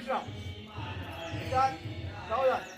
是，三，稍远。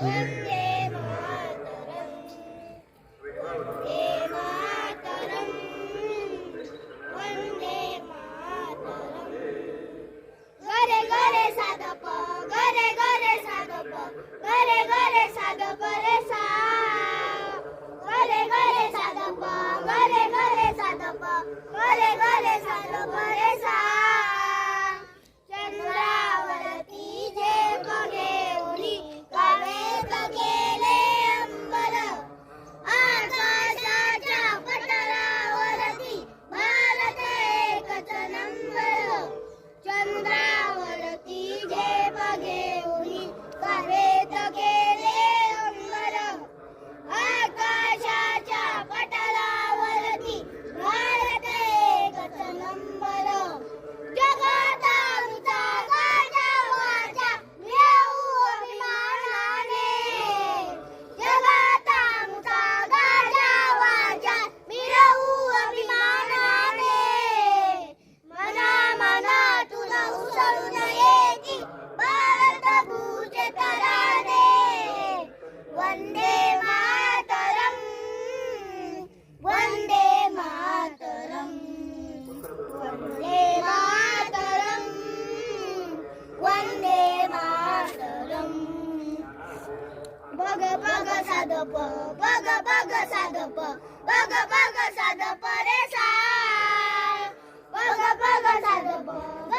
Yeah. pogo, pogo, sadopo, pogo, pogo, sadopo, pogo, pogo, sadopo, resa. Pogo, pogo, sadopo.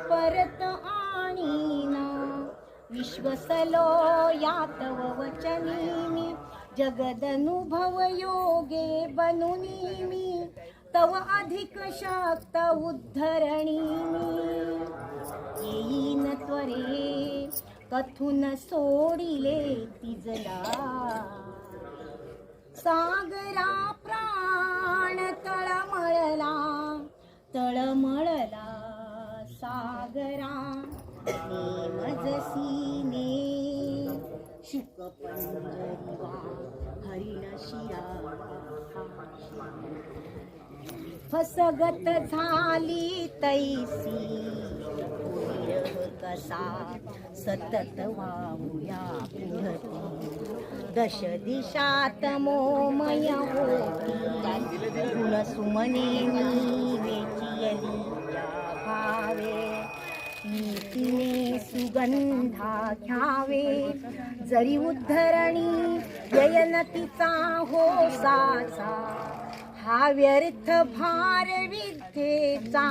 परत आणीना. विश्वसलो या तव वचनी जगदनुभव योगे बनुनी मी तव अधिक शक्त उद्धरणी येईन त्वरे कथून सोडिले तिजला. सागरा प्राण तळमळला तळमळला सागरा मजसीने शुक पंजरीवा हरिण शिरा फसगत झाली तैसी कसा सतत वाहूया पुढती. दश दिशात मोमय होती. गुण सुमने मी वेचियली नीतीने सुगंधा घ्यावे जरी उद्धरणी जयनतीचा हो साचा हा व्यर्थ भार विद्येचा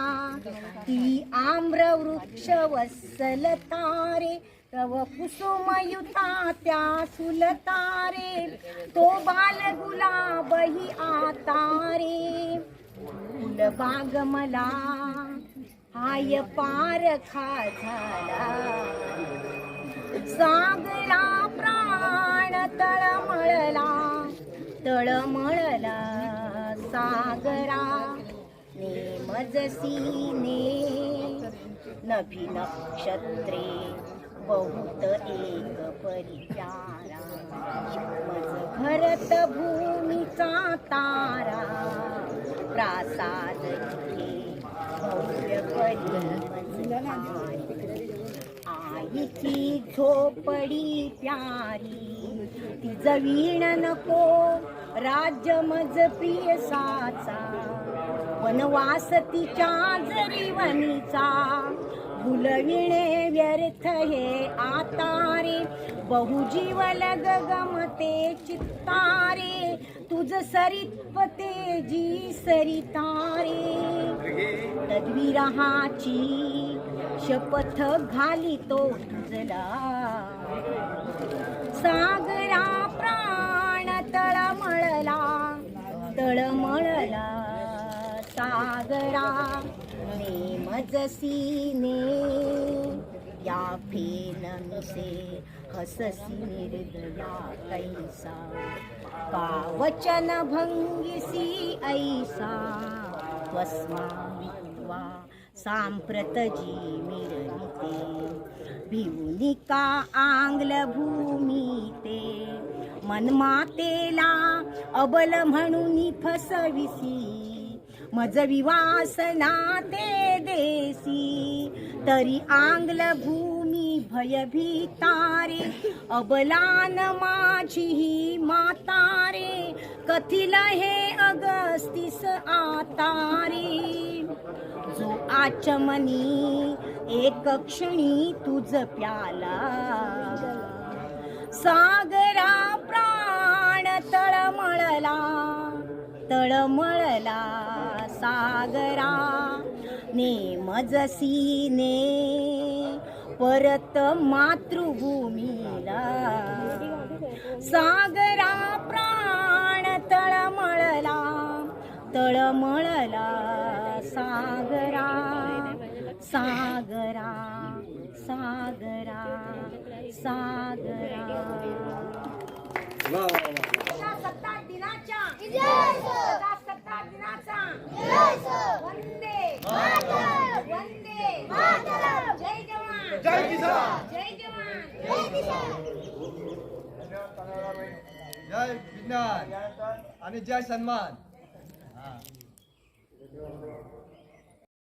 ती आम्र वृक्ष वत्सल तारे तव कुसुमयुता त्या सुलतारे तो बाल गुलाबही आतारे. फुलबाग मला हाय पारखा झाला सागला प्राण तळमळला. तळमळला सागरा. नेमजसीने नभी नक्षत्रे. बहुत एक परिचारा. मज भरत भूमीचा तारा. प्रासाद आईची झोपडी प्यारी ती जवीण नको राज्य मज प्रिय साचा वनवास तिच्या जरी वनीचा भुलविणे व्यर्थ हे आतारे. बहुजीवल गगमते चित्तारे तुझ सरित्पते जी सरितारे तद्विरहाची शपथ घाली तो तुझला. सागरा प्राण तळमळला तळमळला. सागरा नेमजसीने या फेन मिसे हससी निर्दया कैसा. वचन भंगिसी ऐसा त्वस्मा विद्वा सांप्रत जी मिरविते भिवनिका आंग्ल ते मनमातेला अबल म्हणून फसविसी मज विवासना ते देसी। तरी आंग्ल भयभीतारे अबलान माझी ही मातारे कथिल हे अगस्तीस आतारे? जो आचमनी एक क्षणी तुझ प्याला. सागरा प्राण तळमळला तळमळला सागरा. नेमजसीने परत मातृभूमीला. सागरा प्राण तळमळला तळमळला सागरा सागरा सागरा सागरा. दिनाच्या. दिनाचा. जवान जय किसान जय जवान जय विज्ञान आणि जय सन्मान हा.